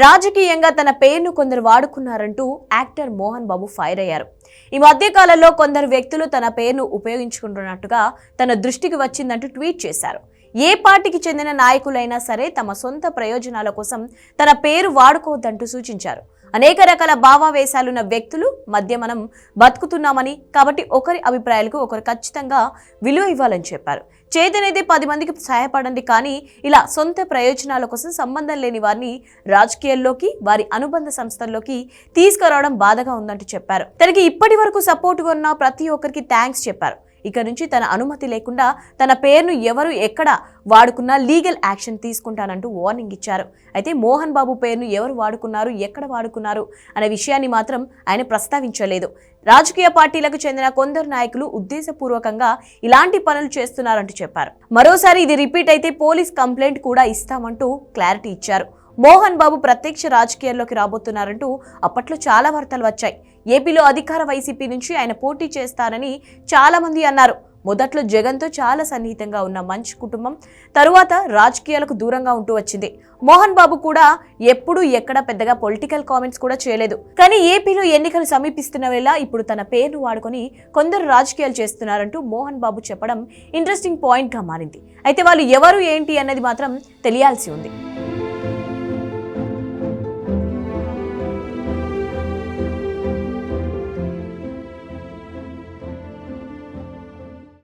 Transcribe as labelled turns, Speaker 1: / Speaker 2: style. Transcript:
Speaker 1: రాజకీయంగా తన పేరును కొందరు వాడుకున్నారంటూ యాక్టర్ మోహన్ బాబు ఫైర్ అయ్యారు. ఈ మధ్య కాలంలో కొందరు వ్యక్తులు తన పేరును ఉపయోగించుకుంటున్నట్టుగా తన దృష్టికి వచ్చిందంటూ ట్వీట్ చేశారు. ఏ పార్టీకి చెందిన నాయకులైనా సరే తమ సొంత ప్రయోజనాల కోసం తన పేరు వాడుకోవద్దంటూ సూచించారు. అనేక రకాల భావావేశాలున్న వ్యక్తులు మధ్య మనం బతుకుతున్నామని కాబట్టి ఒకరి అభిప్రాయాలకు ఒకరు ఖచ్చితంగా విలువ ఇవ్వాలని చెప్పారు. చేతనైతే పది మందికి సహాయపడండి కానీ ఇలా సొంత ప్రయోజనాల కోసం సంబంధం లేని వారిని రాజకీయాల్లోకి వారి అనుబంధ సంస్థల్లోకి తీసుకురావడం బాధగా ఉందంటూ చెప్పారు. తనకి ఇప్పటి వరకు సపోర్టుగా ఉన్న ప్రతి ఒక్కరికి థ్యాంక్స్ చెప్పారు. ఇక నుంచి తన అనుమతి లేకుండా తన పేరును ఎవరు ఎక్కడ వాడుకున్నా లీగల్ యాక్షన్ తీసుకుంటానంటూ వార్నింగ్ ఇచ్చారు. అయితే మోహన్ బాబు పేరును ఎవరు వాడుకున్నారు ఎక్కడ వాడుకున్నారు అనే విషయాన్ని మాత్రం ఆయన ప్రస్తావించలేదు. రాజకీయ పార్టీలకు చెందిన కొందరు నాయకులు ఉద్దేశపూర్వకంగా ఇలాంటి పనులు చేస్తున్నారంటూ చెప్పారు. మరోసారి ఇది రిపీట్ అయితే పోలీస్ కంప్లైంట్ కూడా ఇస్తామంటూ క్లారిటీ ఇచ్చారు. మోహన్ బాబు ప్రత్యక్ష రాజకీయాల్లోకి రాబోతున్నారంటూ అప్పట్లో చాలా వార్తలు వచ్చాయి. ఏపీలో అధికార వైసీపీ నుంచి ఆయన పోటీ చేస్తారని చాలామంది అన్నారు. మొదట్లో జగన్తో చాలా సన్నిహితంగా ఉన్న మంచి కుటుంబం తరువాత రాజకీయాలకు దూరంగా ఉంటూ వచ్చింది. మోహన్ బాబు కూడా ఎప్పుడూ ఎక్కడ పెద్దగా పొలిటికల్ కామెంట్స్ కూడా చేయలేదు. కానీ ఏపీలో ఎన్నికలు సమీపిస్తున్న వేళ ఇప్పుడు తన పేరును వాడుకొని కొందరు రాజకీయాలు చేస్తున్నారంటూ మోహన్ బాబు చెప్పడం ఇంట్రెస్టింగ్ పాయింట్గా మారింది. అయితే వాళ్ళు ఎవరు ఏంటి అన్నది మాత్రం తెలియాల్సి ఉంది.